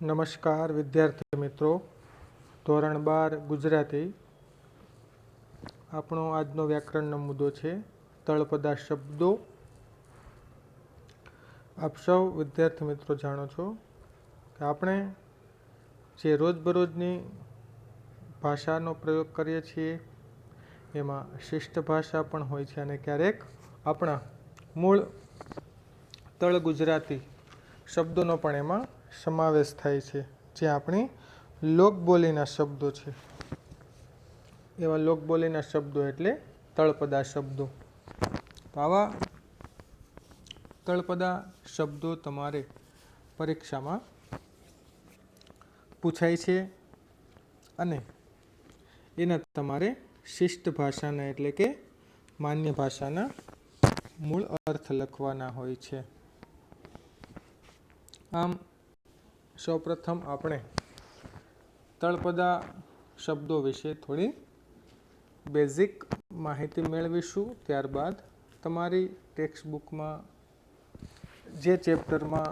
નમસ્કાર વિદ્યાર્થી મિત્રો. ધોરણ બાર ગુજરાતી. આપણો આજનો વ્યાકરણનો મુદ્દો છે તળપદા શબ્દો. આપ સૌ વિદ્યાર્થી મિત્રો જાણો છો કે આપણે જે રોજબરોજની ભાષાનો પ્રયોગ કરીએ છીએ, એમાં શિષ્ટ ભાષા પણ હોય છે અને ક્યારેક આપણા મૂળ તળ ગુજરાતી શબ્દોનો પણ એમાં સમાવેશ થાય છે, જે આપણી લોકબોલીના શબ્દો છે. એવા લોકબોલીના શબ્દો એટલે તળપદા શબ્દો. તો આવા તળપદા શબ્દો તમારે પરીક્ષામાં પૂછાય છે અને એના તમારે શિષ્ટ ભાષાના એટલે કે માન્ય ભાષાના મૂળ અર્થ લખવાના હોય છે. આમ સૌપ્રથમ આપણે તળપદા શબ્દો વિશે થોડી બેઝિક માહિતી મેળવીશું. ત્યારબાદ તમારી ટેક્સ્ટ બુકમાં જે ચેપ્ટરમાં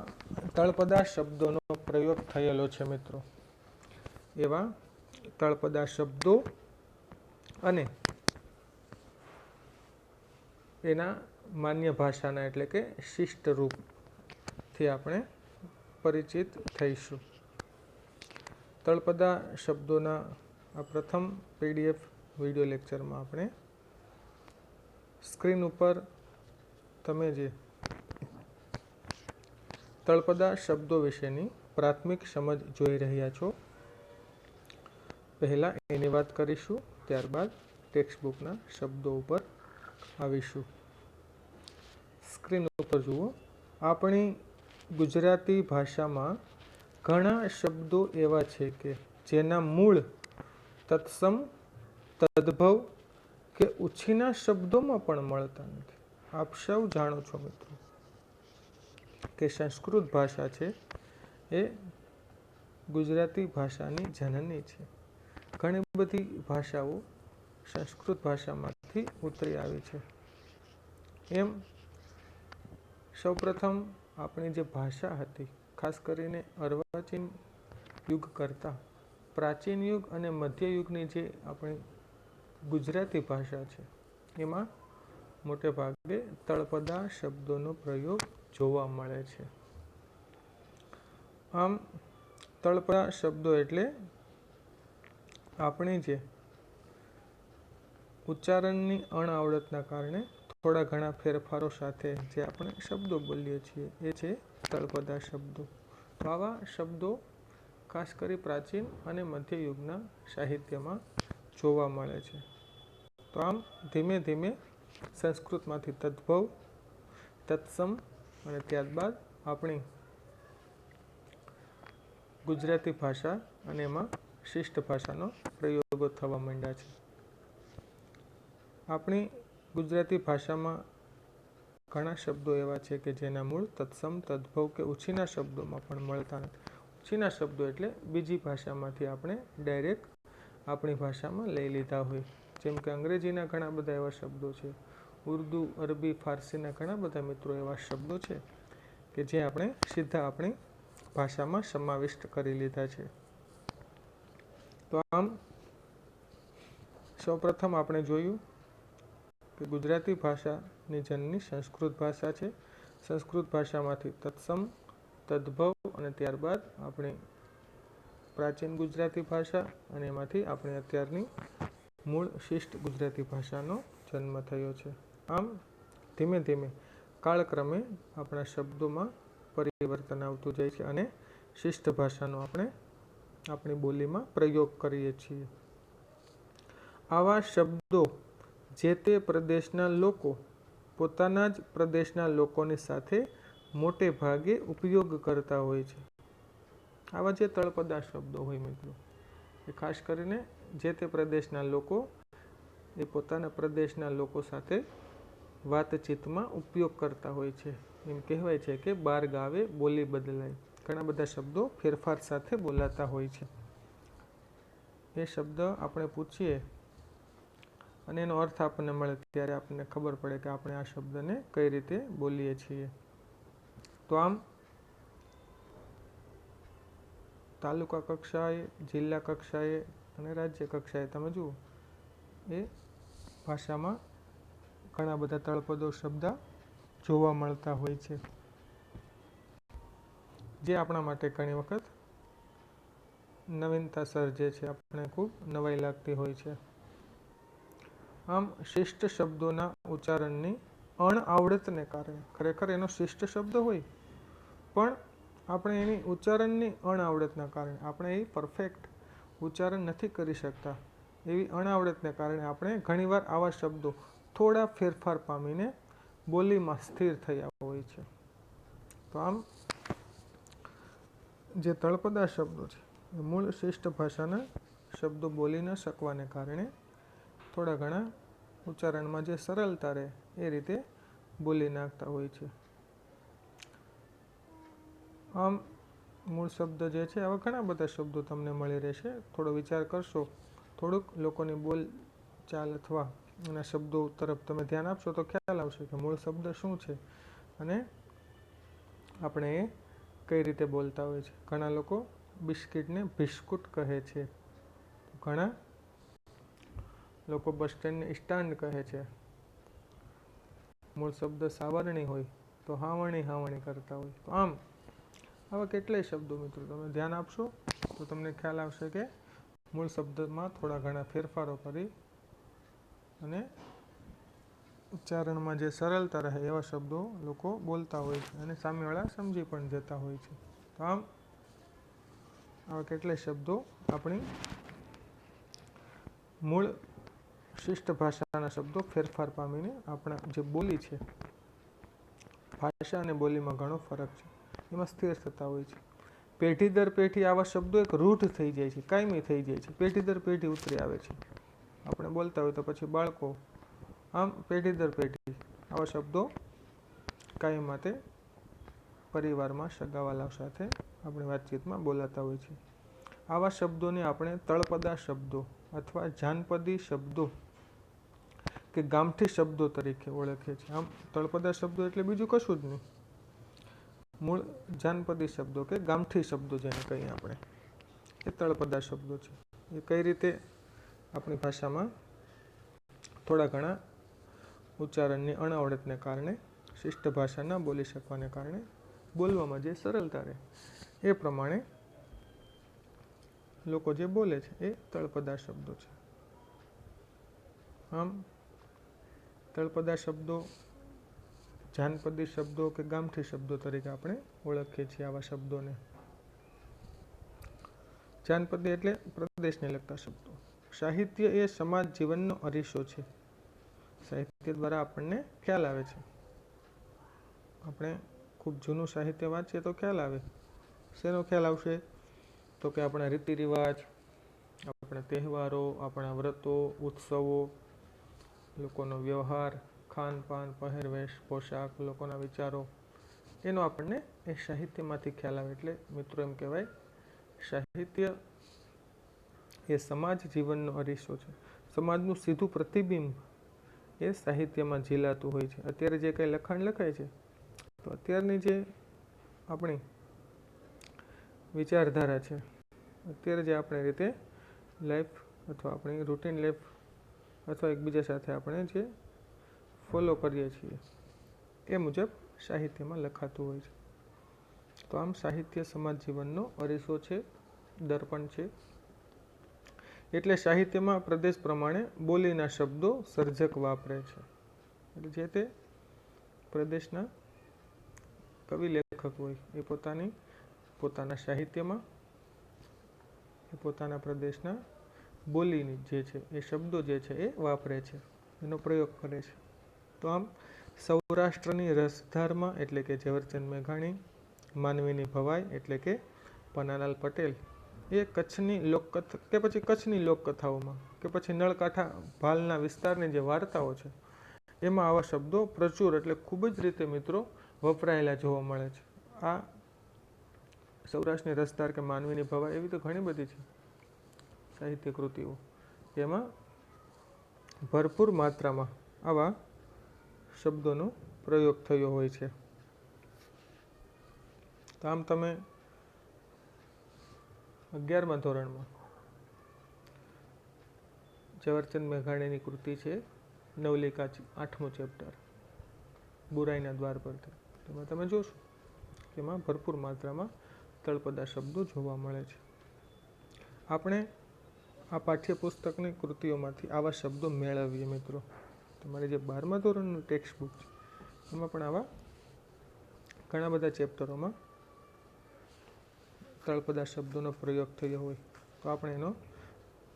તળપદા શબ્દોનો પ્રયોગ થયેલો છે મિત્રો. એવા તળપદા શબ્દો અને એના માન્ય ભાષાના એટલે કે શિષ્ટ રૂપથી આપણે પરિચિત થઈશું. તળપદા શબ્દોના આ પ્રથમ પીડીએફ વીડિયો લેક્ચરમાં આપણે સ્ક્રીન ઉપર તમે જે તળપદા શબ્દો વિશેની પ્રાથમિક સમજ જોઈ રહ્યા છો, પહેલાં એની વાત કરીશું, ત્યારબાદ ટેક્સ્ટ બુકના શબ્દો ઉપર આવીશું. સ્ક્રીન ઉપર જુઓ, આપણી ગુજરાતી ભાષામાં ઘણા શબ્દો એવા છે કે જેના મૂળ તત્સમ, તદ્ભવ કે ઉછીના શબ્દોમાં પણ મળતા નથી. આપ સૌ જાણો છો મિત્રો કે સંસ્કૃત ભાષા છે એ ગુજરાતી ભાષાની જનની છે. ઘણી બધી ભાષાઓ સંસ્કૃત ભાષામાંથી ઉતરી આવી છે. એમ સૌપ્રથમ આપણી જે ભાષા હતી, ખાસ કરીને અર્વાચીન યુગ કરતાં, પ્રાચીન યુગ અને મધ્ય યુગની જે આપણી ગુજરાતી ભાષા છે, એમાં મોટે ભાગે તળપદા શબ્દોનો પ્રયોગ જોવા મળે છે. આમ, તળપદા શબ્દો એટલે આપણી જે ઉચ્ચારણની અણઆવડતના કારણે થોડા ઘણા ફેરફારો સાથે જે આપણે શબ્દો બોલીએ છીએ, એ છે તળપદા શબ્દો. તો આવા શબ્દો ખાસ કરી પ્રાચીન અને મધ્ય યુગના સાહિત્યમાં જોવા મળે છે. તો આમ ધીમે ધીમે સંસ્કૃતમાંથી તદ્ભવ, તત્સમ અને ત્યારબાદ આપણી ગુજરાતી ભાષા અને એમાં શિષ્ટ ભાષાનો પ્રયોગો થવા માંડ્યા છે. આપણી ગુજરાતી ભાષામાં ઘણા શબ્દો એવા છે કે જેના મૂળ તત્સમ, તદ્ભવ કે ઉછીના શબ્દોમાં પણ મળતા નથી. ઉછીના શબ્દો એટલે બીજી ભાષામાંથી આપણે ડાયરેક્ટ આપણી ભાષામાં લઈ લીધા હોય. જેમ કે અંગ્રેજીના ઘણા બધા એવા શબ્દો છે. ઉર્દુ, અરબી, ફારસીના ઘણા બધા મિત્રો એવા શબ્દો છે કે જે આપણે સીધા આપણી ભાષામાં સમાવિષ્ટ કરી લીધા છે. તો આમ સૌપ્રથમ આપણે જોયું ગુજરાતી ભાષાની જનની સંસ્કૃત ભાષા છે. સંસ્કૃત ભાષામાંથી તત્સમ, તદ્ભવ અને ત્યારબાદ આપણી પ્રાચીન ગુજરાતી ભાષા અને એમાંથી આપણી અત્યારની મૂળ શિષ્ટ ગુજરાતી ભાષાનો જન્મ થયો છે. આમ ધીમે ધીમે કાળક્રમે આપણા શબ્દોમાં પરિવર્તન આવતું જાય છે અને શિષ્ટ ભાષાનો આપણે આપણી બોલીમાં પ્રયોગ કરીએ છીએ. આવા શબ્દો જે તે પ્રદેશના લોકો પોતાના જ પ્રદેશના લોકોની સાથે મોટે ભાગે ઉપયોગ કરતા હોય છે. આવા જે તળપદા શબ્દો હોય મિત્રો, એ ખાસ કરીને જે તે પ્રદેશના લોકો, એ પોતાના પ્રદેશના લોકો સાથે વાતચીતમાં ઉપયોગ કરતા હોય છે. એમ કહેવાય છે કે બાર ગાવે બોલી બદલાય. ઘણા બધા શબ્દો ફેરફાર સાથે બોલાતા હોય છે. એ શબ્દ આપણે પૂછીએ અને એનો અર્થ આપણને મળે ત્યારે આપણને ખબર પડે કે આપણે આ શબ્દને કઈ રીતે બોલીએ છીએ. તો આમ, તાલુકા કક્ષાએ, જિલ્લા કક્ષાએ અને રાજ્ય કક્ષાએ તમે જુઓ, એ ભાષામાં ઘણા બધા તળપદો, શબ્દ જોવા મળતા હોય છે. જે આપણા માટે ઘણી વખત નવીનતા સર્જે છે, આપણે ખૂબ નવાઈ લાગતી હોય છે. આમ શિષ્ટ શબ્દોના ઉચ્ચારણની અણઆવડતને કારણે. ખરેખર એનો શિષ્ટ શબ્દ હોય. પણ આપણે એની ઉચ્ચારણની અણઆવડતના કારણે. આપણે એ પરફેક્ટ ઉચ્ચારણ નથી કરી શકતા. એવી અણઆવડતને કારણે આપણે ઘણીવાર આવા શબ્દો થોડા ફેરફાર પામીને બોલીમાં સ્થિર થયા હોય છે. તો આમ જે તળપદા શબ્દો છે મૂળ શિષ્ટ ભાષાના શબ્દો બોલી ન શકવાને કારણે થોડા ઘણા ઉચ્ચારણમાં જે સરળતા રહે એ રીતે બોલી નાખતા હોય છે. આમ મૂળ શબ્દ જે છે, આવા ઘણા બધા શબ્દો તમને મળી રહેશે. થોડો વિચાર કરશો. થોડુંક લોકોની બોલ ચાલ અથવા એના શબ્દો તરફ તમે ધ્યાન આપશો તો ખ્યાલ આવશે કે મૂળ શબ્દ શું છે અને આપણે એ કઈ રીતે બોલતા હોય છે. ઘણા લોકો બિસ્કિટને બિસ્કુટ કહે છે. ઘણા લોકો બસ સ્ટેન્ડને સ્ટાન્ડ કહે છે. મૂળ શબ્દ સાવરણી હોય તો હાવણી હાવણી કરતા હોય. તો આમ, આવા કેટલાય શબ્દો મિત્રો તમે ધ્યાન આપશો તો તમને ખ્યાલ આવશે કે મૂળ શબ્દમાં થોડા ઘણા ફેરફારો કરી અને ઉચ્ચારણમાં જે સરળતા રહે એવા શબ્દો લોકો બોલતા હોય છે અને સામેવાળા સમજી પણ જતા હોય છે. તો આમ, આવા કેટલાય શબ્દો આપણી મૂળ શિષ્ટ ભાષાના શબ્દો ફેરફાર પામીને આપણા જે બોલી છે, ભાષા અને બોલીમાં ઘણો ફરક છે. એમાં સ્થિર થતા હોય છે. પેઢી દર પેઢી આવા શબ્દો એક રૂઢ થઈ જાય છે, કાયમી થઈ જાય છે. પેઢી દર પેઢી ઉતરી આવે છે. આપણે બોલતા હોય તો પછી બાળકો, આમ પેઢી દર પેઢી આવા શબ્દો કાયમ માટે પરિવારમાં સગાવાલાઓ સાથે આપણે વાતચીતમાં બોલાતા હોય છે. આવા શબ્દોને આપણે તળપદા શબ્દો અથવા જાનપદી શબ્દો કે ગામઠી શબ્દો તરીકે ઓળખીએ છીએ આમ તળપદા શબ્દો એટલે બીજું કશું જ નહીં. મૂળ જાનપદી શબ્દો કે ગામઠી શબ્દો જેને કહીએ આપણે. એ તળપદા શબ્દો છે. એ કઈ રીતે આપણી ભાષામાં થોડા ઘણા ઉચ્ચારણની અણાવડતને કારણે, શિષ્ટ ભાષા ન બોલી શકવાને કારણે બોલવામાં જે સરળતા રહે, એ પ્રમાણે લોકો જે બોલે છે એ તળપદા શબ્દો છે. આમ તળપદા શબ્દો, જાનપદી શબ્દો કે ગામઠી શબ્દો તરીકે આપણે ઓળખીએ છીએ આવા શબ્દોને. જાનપદી એટલે પ્રદેશને લગતા શબ્દો. સાહિત્ય એ સમાજ જીવનનો અરીસો છે. સાહિત્ય દ્વારા આપણને ખ્યાલ આવે છે. આપણે ખૂબ જૂનું સાહિત્ય વાંચીએ તો ખ્યાલ આવે. શેનો ખ્યાલ આવશે? તો કે આપણા રીતિ રિવાજ, આપણા તહેવારો, આપણા વ્રતો, ઉત્સવો લોકોનો વ્યવહાર, ખાનપાન, પહેરવેશ, પોશાક, લોકોના વિચારો, એનો આપણને એ સાહિત્યમાંથી ખ્યાલ આવે. એટલે મિત્રો એમ કહેવાય, સાહિત્ય એ સમાજ જીવનનો અરીસો છે. સમાજનું સીધું પ્રતિબિંબ એ સાહિત્યમાં ઝીલાતું હોય છે. અત્યારે જે કંઈ લખાણ લખાય છે, તો અત્યારની જે આપણી વિચારધારા છે, અત્યારે જે આપણે રીતે લાઈફ અથવા આપણી રૂટીન લાઈફ અથવા એકબીજા સાથે આપણે જે ફોલો કરીએ છીએ, એ મુજબ સાહિત્યમાં લખાતું હોય છે. તો આમ સાહિત્ય સમાજ જીવનનો અરીસો છે, દર્પણ છે. એટલે સાહિત્યમાં પ્રદેશ પ્રમાણે બોલીના શબ્દો સર્જક વાપરે છે. એટલે જે તે પ્રદેશના કવિ લેખક હોય, એ પોતાની, પોતાના સાહિત્યમાં, એ પોતાના પ્રદેશના બોલીની જે છે, એ શબ્દો જે છે, એ વાપરે છે, એનો પ્રયોગ કરે છે. તો આમ સૌરાષ્ટ્રની રસધારમાં એટલે કે ઝવેરચંદ મેઘાણી, માનવીની ભવાઈ એટલે કે પન્નાલાલ પટેલ, એ કચ્છની લોકકથા કે પછી કચ્છની લોકકથાઓમાં કે પછી નળકાંઠા ભાલના વિસ્તારની જે વાર્તાઓ છે, એમાં આવા શબ્દો પ્રચુર એટલે ખૂબ જ રીતે મિત્રો વપરાયેલા જોવા મળે છે. આ સૌરાષ્ટ્રની રસધાર કે માનવીની ભવાઈ એવી તો ઘણી બધી છે સાહિત્ય કૃતિઓ. તેમાં ભરપૂર માત્રામાં આવા શબ્દોનો પ્રયોગ થયો હોય છે. તો આમ તમે અગિયારમા ધોરણમાં ઝવેરચંદ મેઘાણીની કૃતિ છે, નવલિકા આઠમું ચેપ્ટર, બુરાઈના દ્વાર પરથી. તેમાં તમે જોશો એમાં ભરપૂર માત્રામાં તળપદા શબ્દો જોવા મળે છે. આપણે આ પાઠ્યપુસ્તકની કૃતિઓમાંથી આવા શબ્દો મેળવીએ મિત્રો. તમારી જે બારમા ધોરણનું ટેક્સ્ટ બુક છે, એમાં પણ આવા ઘણા બધા ચેપ્ટરોમાં તળપદા શબ્દોનો પ્રયોગ થયો હોય, તો આપણે એનો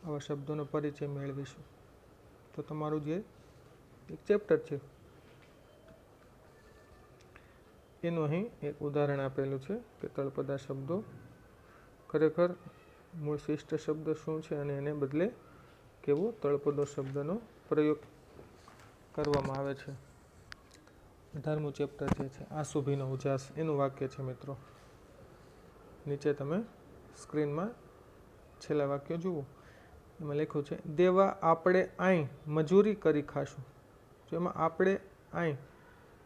આવા શબ્દોનો પરિચય મેળવીશું. તો તમારું જે એક ચેપ્ટર છે, એનું અહીં એક ઉદાહરણ આપેલું છે કે તળપદા શબ્દો ખરેખર મૂળ શિષ્ટ શબ્દ શું છે અને એને બદલે કેવો તળપદો શબ્દનો પ્રયોગ કરવામાં આવે છે? અઢારમું ચેપ્ટર જે છે આસુભીનો ઉજાસ એનું વાક્ય છે મિત્રો. નીચે તમે સ્ક્રીનમાં છેલ્લા વાક્ય જુઓ. એમાં લખ્યું છે, દેવા આપણે અહીં મજૂરી કરી ખાશું. એમાં આપણે અહીં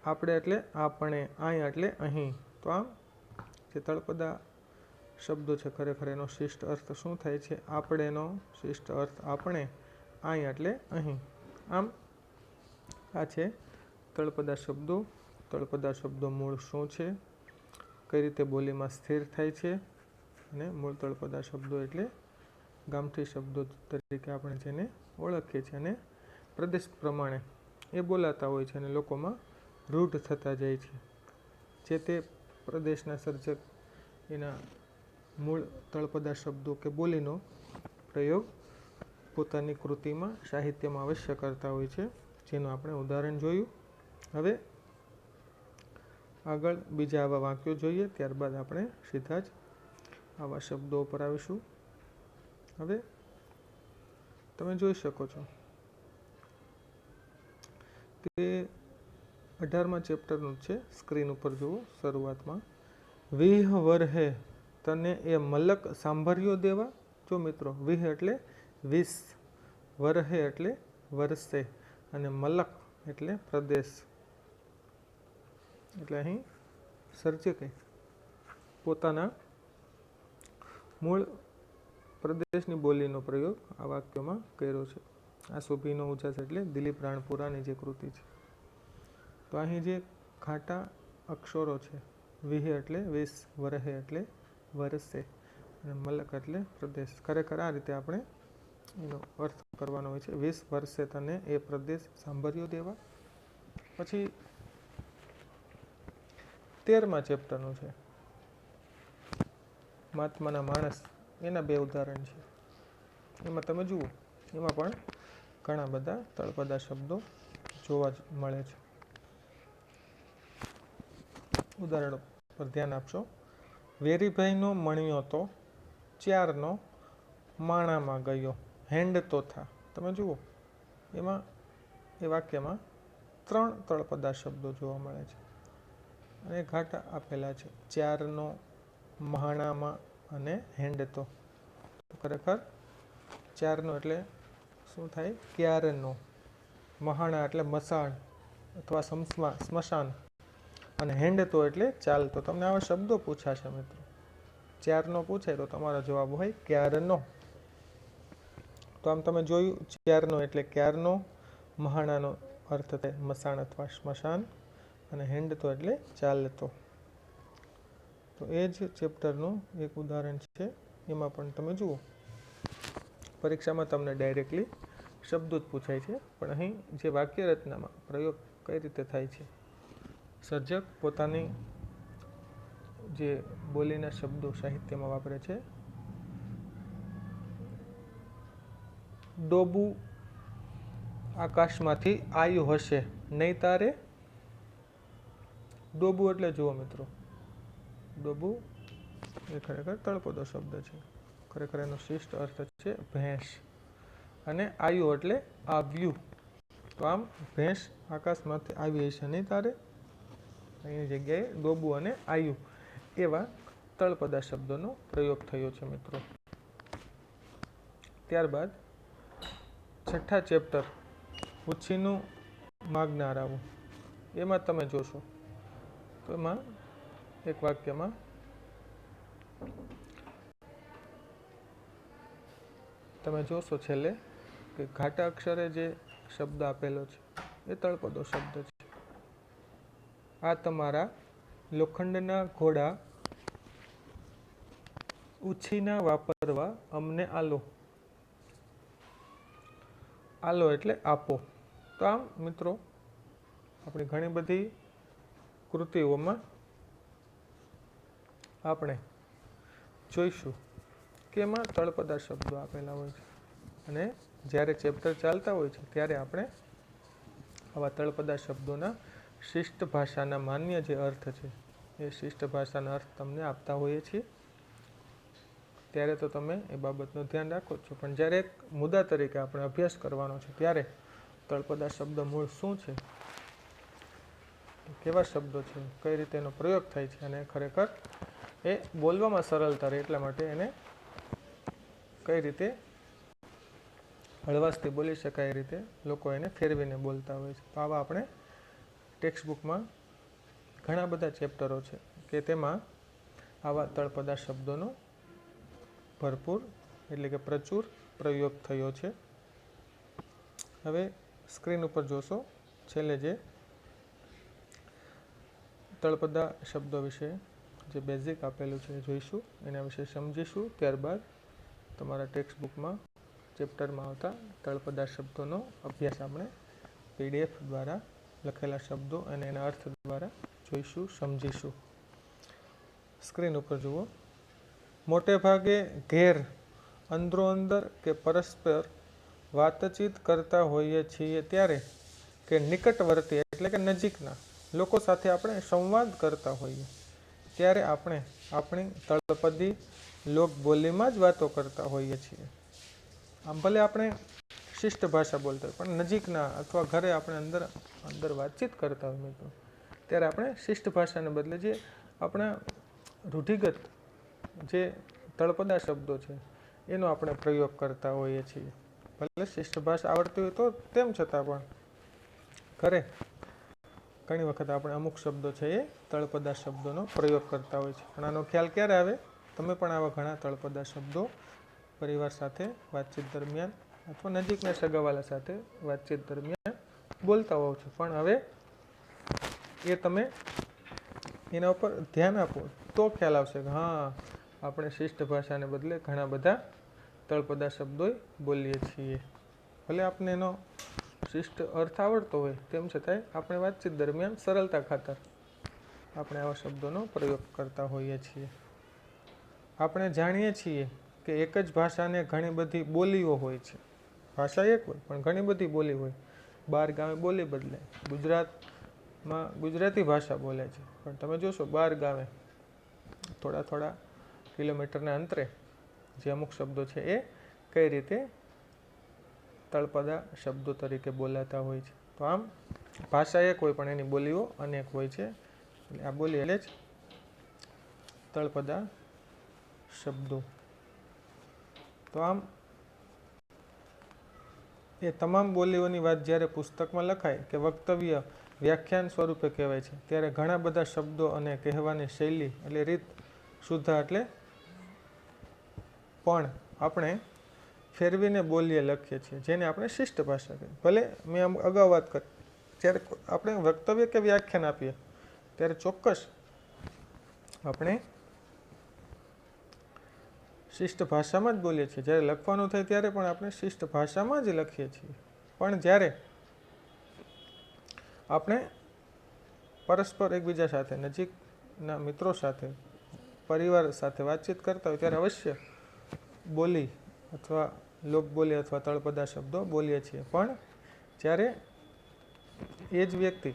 આપણે એટલે આપણે અહીં એટલે અહીં. તો આમ, જે તળપદા શબ્દો છે ખરેખર એનો શિષ્ટ અર્થ શું થાય છે? આપણેનો શિષ્ટ અર્થ આપણે અહીં એટલે અહીં. આમ, આ છે તળપદા શબ્દો. તળપદા શબ્દો મૂળ શું છે? કઈ રીતે બોલીમાં સ્થિર થાય છે? અને મૂળ તળપદા શબ્દો એટલે ગામઠી શબ્દો તરીકે આપણે જેને ઓળખીએ છીએ અને પ્રદેશ પ્રમાણે એ બોલાતા હોય છે અને લોકોમાં રૂઢ થતા જાય છે. જે તે પ્રદેશના સર્જક એના મૂળ તળપદા શબ્દો કે બોલીનો પ્રયોગ પોતાની કૃતિમાં સાહિત્યમાં અવશ્ય કરતા હોય છે, જેનું આપણે ઉદાહરણ જોયું. હવે આગળ બીજા આવા વાક્યો જોઈએ, ત્યારબાદ આપણે સીધા જ આવા શબ્દો ઉપર આવીશું. હવે તમે જોઈ શકો છો કે અઢારમા ચેપ્ટરનું છે, સ્ક્રીન ઉપર જુઓ શરૂઆતમાં. વિહ વરહે તને એ મલક સાંભળ્યો દેવા? જો મિત્રો, વિહ એટલે વીસ, વરહે એટલે વર્ષે અને મલક એટલે પ્રદેશ. એટલે અહીં સર્જકે પોતાના મૂળ પ્રદેશની બોલીનો પ્રયોગ આ વાક્યોમાં કર્યો છે. આ સુભીનો ઉજાસ એટલે દિલીપ રાણપુરાની જે કૃતિ છે. તો અહીં જે ખાટા અક્ષરો છે, વિહે એટલે વીસ, વરહે એટલે વર્ષે અને મલક એટલે પ્રદેશ. ખરેખર આ રીતે આપણે એનો અર્થ કરવાનો હોય છે. વીસ વર્ષે તને એ પ્રદેશ સાંભળ્યો દેવા. પછી તેરમા ચેપ્ટરનું છે. મહાત્માના માણસ, એના બે ઉદાહરણ છે. એમાં તમે જુઓ, એમાં પણ ઘણા બધા તળપદા શબ્દો જોવા જ મળે છે. ઉદાહરણો પર ધ્યાન આપશો. વેરીભાઈનો મણિયો તો ચારનો માણામાં ગયો હેન્ડ તો થા. તમે જુઓ, એમાં, એ વાક્યમાં ત્રણ તળપદા શબ્દો જોવા મળે છે. અને ઘાટા આપેલા છે. ચારનો મહાણામાં અને હેન્ડ તો. ખરેખર, ચારનો એટલે શું થાય? ક્યારનો? મહાણા એટલે મસાણ અથવા સ્મશાન. અને હેન્ડ તો એટલે ચાલતો તમને આવા શબ્દો પૂછાશે મિત્રો. ચારનો પૂછાય તો તમારો જવાબ હોય ક્યારનો તો આમ તમે જોયું ચારનો એટલે ક્યારનો મહાણાનો અર્થ થાય મસાણ અથવા સ્મશાન, અને હેન્ડ તો એટલે ચાલતો. તો એ જ ચેપ્ટરનું એક ઉદાહરણ છે, એમાં પણ તમે જુઓ. પરીક્ષામાં તમને ડાયરેક્ટલી શબ્દો જ પૂછાય છે, પણ અહીં જે વાક્ય રચનામાં પ્રયોગ કઈ રીતે થાય છે સર્જક પોતાની જે બોલીના શબ્દો સાહિત્યમાં વાપરે છે. ડોબુ આકાશમાંથી આવ્યું હશે નહીં તારે? ડોબુ એટલે જુઓ મિત્રો, ડોબુ એ ખરેખર તળપદો શબ્દ છે. ખરેખર એનો શિષ્ટ અર્થ છે ભેંસ. અને આયુ એટલે આવ્યું. તો આમ ભેંસ આકાશમાંથી આવી હશે નહીં તારે? એની જગ્યાએ ડોબુ અને આયુ એવા તળપદા શબ્દોનો પ્રયોગ થયો છે મિત્રો. ત્યારબાદ છઠ્ઠા ચેપ્ટર ઉછીનું માગનારાવું એમાં તમે જોશો. તો એમાં એક વાક્યમાં તમે જોશો છેલ્લે કે ઘાટા અક્ષરે જે શબ્દ આપેલો છે એ તળપદો શબ્દ છે. આ તમારા લોખંડના ઘોડા ઉછીના વાપરવા અમને આલો. આલો એટલે આપો. તો આમ મિત્રો, આપણી ઘણી બધી કૃતિઓમાં આપણે જોઈશું કે એમાં તળપદા શબ્દો આપેલા હોય છે. અને જ્યારે ચેપ્ટર ચાલતા હોય છે, ત્યારે આપણે આવા તળપદા શબ્દોના શિષ્ટ ભાષાના માન્ય જે અર્થ છે, એ શિષ્ટ ભાષાના અર્થ તમને આપતા હોઈએ છીએ. ત્યારે તો તમે એ બાબતનું ધ્યાન રાખો છો. પણ જ્યારે એક મુદ્દા તરીકે આપણે અભ્યાસ કરવાનો છે, ત્યારે તળપદા શબ્દ મૂળ શું છે? કેવા શબ્દો છે? કઈ રીતે એનો પ્રયોગ થાય છે? અને ખરેખર એ બોલવામાં સરળતા રહે એટલા માટે એને કઈ રીતે હળવાશથી બોલી શકાય એ રીતે લોકો એને ફેરવીને બોલતા હોય છે. તો આવા આપણે ટેક્સ્ટ બુકમાં ઘણા બધા ચેપ્ટરો છે કે તેમાં આવા તળપદા શબ્દોનો ભરપૂર એટલે કે પ્રચુર પ્રયોગ થયો છે. હવે સ્ક્રીન ઉપર જોશો છેલ્લે જે તળપદા શબ્દો વિશે જે બેઝિક આપેલું છે જોઈશું, એના વિશે સમજીશું, ત્યારબાદ તમારા ટેક્સ્ટ બુકમાં ચેપ્ટરમાં આવતા તળપદા શબ્દોનો અભ્યાસ આપણે પીડીએફ દ્વારા લખેલા શબ્દો અને એના અર્થ દ્વારા જોઈશું, સમજીશું. સ્ક્રીન ઉપર જુઓ. મોટે ભાગે ઘેર, અંદરો અંદર કે પરસ્પર વાતચીત કરતા હોઈએ છીએ ત્યારે કે નિકટવર્તી એટલે કે નજીકના લોકો સાથે આપણે સંવાદ કરતા હોઈએ. ત્યારે આપણે આપણી તળપદી લોકબોલીમાં જ વાતો કરતા હોઈએ છીએ. આમ ભલે આપણે શિષ્ટ ભાષા બોલતા હોય, પણ નજીકના અથવા ઘરે આપણે અંદર અંદર વાતચીત કરતા હોય મિત્રો. ત્યારે આપણે શિષ્ટ ભાષાને બદલે જે આપણા રૂઢિગત જે તળપદા શબ્દો છે, એનો આપણે પ્રયોગ કરતા હોઈએ છીએ. ભલે શિષ્ટ ભાષા આવડતી હોય તો તેમ છતાં પણ ઘરે ઘણી વખત આપણે અમુક શબ્દો છે એ તળપદા શબ્દોનો પ્રયોગ કરતા હોય છે. પણ આનો ખ્યાલ ક્યારે આવે? તમે પણ આવા ઘણા તળપદા શબ્દો પરિવાર સાથે વાતચીત દરમિયાન અથવા નજીકના સગાવાલા સાથે વાતચીત દરમિયાન બોલતા હોવ છો. પણ હવે એ તમે એના ઉપર ધ્યાન આપો. તો ખ્યાલ આવશે કે હા, આપણે શિષ્ટ ભાષાને બદલે ઘણા બધા તળપદા શબ્દો બોલીએ છીએ. ભલે આપને એનો શિષ્ટ અર્થ આવડતો હોય, તેમ છતાંય આપણે વાતચીત દરમિયાન સરળતા ખાતર આપણે આવા શબ્દોનો પ્રયોગ કરતા હોઈએ છીએ. આપણે જાણીએ છીએ કે એક જ ભાષાને ઘણી બધી બોલીઓ હોય છે. ભાષા એક હોય, પણ ઘણી બધી બોલી હોય. બાર ગામે બોલી બદલે. ગુજરાતમાં ગુજરાતી ભાષા બોલે છે. પણ તમે જોશો, બાર ગામે થોડા થોડા કિલોમીટરના અંતરે જે અમુક શબ્દો છે એ કઈ રીતે તળપદા શબ્દો તરીકે બોલાતા હોય છે. તો આમ ભાષા એક હોય પણ એની બોલીઓ અનેક હોય છે. એટલે આ બોલી એટલે જ તળપદા શબ્દો. તો આમ એ તમામ બોલીઓની વાત જ્યારે પુસ્તકમાં લખાય કે વક્તવ્ય વ્યાખ્યાન સ્વરૂપે કહેવાય છે, ત્યારે ઘણા બધા શબ્દો અને કહેવાની શૈલી એટલે રીત સુધા એટલે પણ આપણે ફેરવીને બોલીએ લખીએ છીએ, જેને આપણે શિષ્ટ ભાષા કહીએ. ભલે મેં આમ અગાઉ વાત કરી, જ્યારે આપણે વક્તવ્ય કે વ્યાખ્યાન આપીએ, ત્યારે ચોક્કસ આપણે શિષ્ટ ભાષામાં જ બોલીએ છીએ. જ્યારે લખવાનું થાય ત્યારે પણ આપણે શિષ્ટ ભાષામાં જ લખીએ છીએ. પણ જ્યારે આપણે પરસ્પર એકબીજા સાથે, નજીકના મિત્રો સાથે, પરિવાર સાથે વાતચીત કરતા હોય ત્યારે અવશ્ય બોલી અથવા લોકબોલી અથવા તળપદા શબ્દો બોલીએ છીએ. પણ જ્યારે એ જ વ્યક્તિ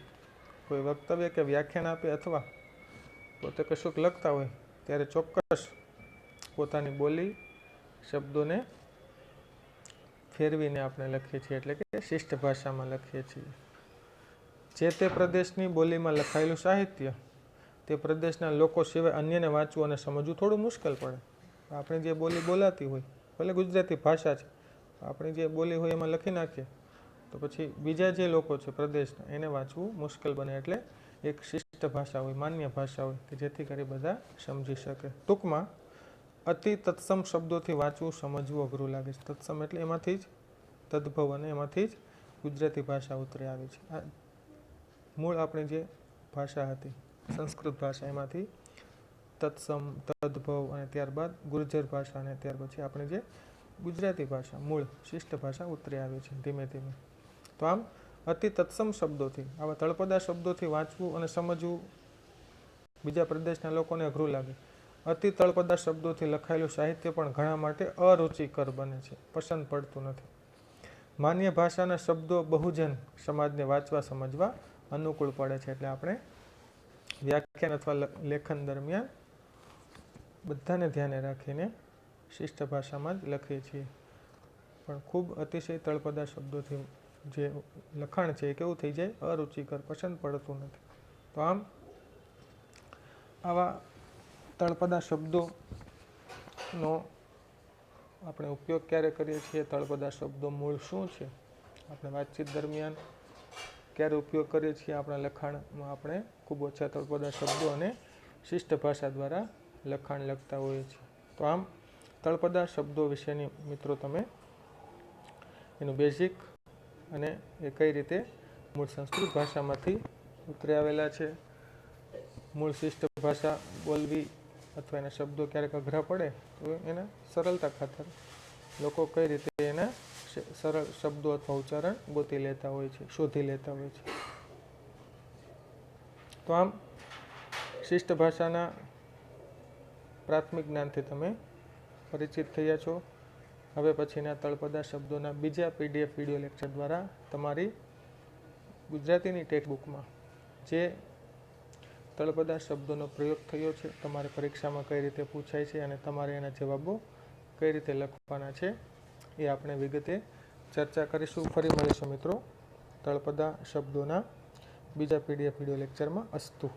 કોઈ વક્તવ્ય કે વ્યાખ્યાન આપે અથવા પોતે કશુંક લખતા હોય, ત્યારે ચોક્કસ પોતાની બોલી શબ્દોને ફેરવીને આપણે લખીએ છીએ, એટલે કે શિષ્ટ ભાષામાં લખીએ છીએ. જે તે પ્રદેશની બોલીમાં લખાયેલું સાહિત્ય, તે પ્રદેશના લોકો સિવાય અન્યને વાંચવું અને સમજવું થોડું મુશ્કેલ પડે. આપણે જે બોલી બોલાતી હોય, ભલે ગુજરાતી ભાષા છે, આપણી જે બોલી હોય એમાં લખી નાખીએ, તો પછી બીજા જે લોકો છે પ્રદેશના, એને વાંચવું મુશ્કેલ બને, એટલે એક શિષ્ટ ભાષા હોય, માન્ય ભાષા હોય, કે જેથી કરી બધા સમજી શકે. ટૂંકમાં અતિ તત્સમ શબ્દોથી વાંચવું, સમજવું અઘરું લાગે છે. તત્સમ એટલે એમાંથી જ, તદ્ભવ અને એમાંથી જ ગુજરાતી ભાષા ઉતરી આવી છે. આ મૂળ આપણી જે ભાષા હતી, સંસ્કૃત ભાષા, એમાંથી તત્સમ, તદ્ભવ અને ત્યારબાદ ગુર્જર ભાષા અને ત્યાર પછી આપણે જે ગુજરાતી ભાષા, મૂળ, શિષ્ટ ભાષા ઉતરી આવી છે ધીમે ધીમે. તો આમ અતિ તત્સમ શબ્દોથી, આવા તળપદા શબ્દોથી વાંચવું અને સમજવું બીજા પ્રદેશના લોકોને અઘરું લાગે. અતિ તળપદા શબ્દોથી લખાયેલું સાહિત્ય પણ ઘણા માટે અરુચિકર બને છે, પસંદ પડતું નથી. માન્ય ભાષાના શબ્દો બહુજન સમાજને વાંચવા, સમજવા અનુકૂળ પડે છે એટલે આપણે વ્યાખ્યાન અથવા લેખન દરમિયાન બધાને ધ્યાને રાખીને શિષ્ટ ભાષામાં જ લખીએ છીએ. પણ ખૂબ અતિશય તળપદા શબ્દોથી જે લખાણ છે એ કેવું થઈ જાય? અરુચિકર, પસંદ પડતું નથી. તો આમ, આવા તળપદા શબ્દોનો આપણે ઉપયોગ ક્યારે કરીએ છીએ? તળપદા શબ્દો મૂળ શું છે? આપણે વાતચીત દરમિયાન ક્યારે ઉપયોગ કરીએ છીએ? આપણા લખાણમાં આપણે ખૂબ ઓછા તળપદા શબ્દો અને શિષ્ટ ભાષા દ્વારા લખાણ લખતા હોઈએ છીએ. તો આમ, તળપદા શબ્દો વિશેની મિત્રો તમે એનું બેઝિક અને એ કઈ રીતે મૂળ સંસ્કૃત ભાષામાંથી ઉતરી આવેલા છે? મૂળ શિષ્ટ ભાષા બોલવી અથવા એના શબ્દો ક્યારેક અઘરા પડે, તો એને સરળતા ખાતર લોકો કઈ રીતે એના સરળ શબ્દો અથવા ઉચ્ચારણ ગોતી લેતા હોય છે, શોધી લેતા હોય છે. તો આમ, શિષ્ટ ભાષાના પ્રાથમિક જ્ઞાનથી તમે પરિચિત થયા છો. હવે પછીના તળપદા શબ્દોના બીજા પીડીએફ વીડિયો લેક્ચર દ્વારા તમારી ગુજરાતીની ટેક્સ્ટબુકમાં જે તળપદા શબ્દોનો પ્રયોગ થયો છે. તમારે પરીક્ષામાં કઈ રીતે પૂછાય છે અને તમારે એના જવાબો કઈ રીતે લખવાના છે એ આપણે વિગતે ચર્ચા કરીશું. ફરી મળીશું મિત્રો તળપદા શબ્દોના બીજા પીડીએફ વીડિયો લેક્ચરમાં. અસ્તુ.